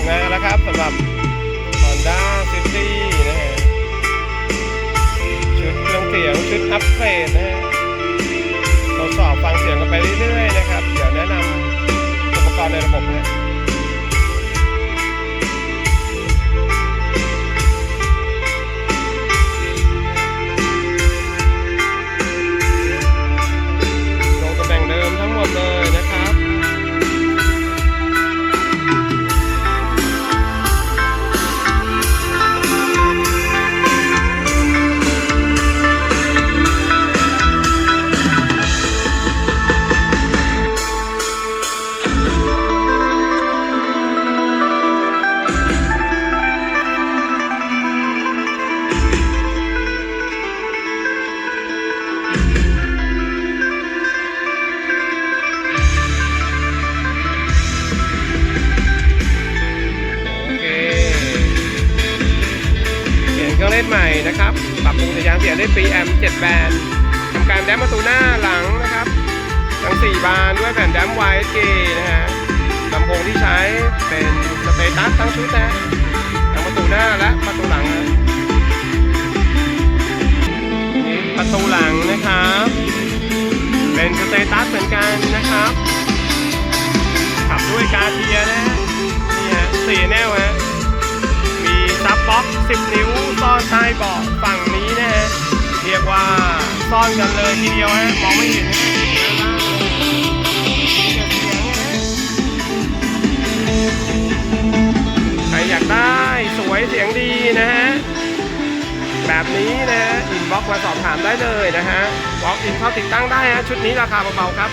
งงานแล้วครับสำหรับ Honda City นะฮะชุดเครื่องเสียงชุดอัปเกรดนะฮะทดสอบฟังเสียงกันไปเรื่อยๆนะครับ เดี๋ยวแนะนำอุปกรณ์ในระบบ เลนใหม่นะครับ ปรับปรุงสัญญาณเสียด้วย PM 7แบนด์ทำการแดมประตูหน้าหลังนะครับ ทั้ง 4 บานด้วยแผ่นแดม YSK นะฮะลำโพงที่ใช้เป็นสเตตัสทั้งชุดนะทั้งประตูหน้าและประตูหลังนะนี่ประตูหลังนะครับ เป็นสเตตัสเหมือนกันนะครับขับด้วยการเทียนะนี่ฮะสี่แนวฮะมีซับบ็อกซ์10 นิ้ว เบาะฝั่งนี้นะฮะเรียกว่าซ่อนกันเลยทีเดียวฮะมองไม่เห็นฮะใครอยากได้สวยเสียงดีนะฮะแบบนี้นะฮะอินบ็อกมาสอบถามได้เลยนะฮะ walk in เข้าติดตั้งได้ฮะชุดนี้ราคาเบาๆครับ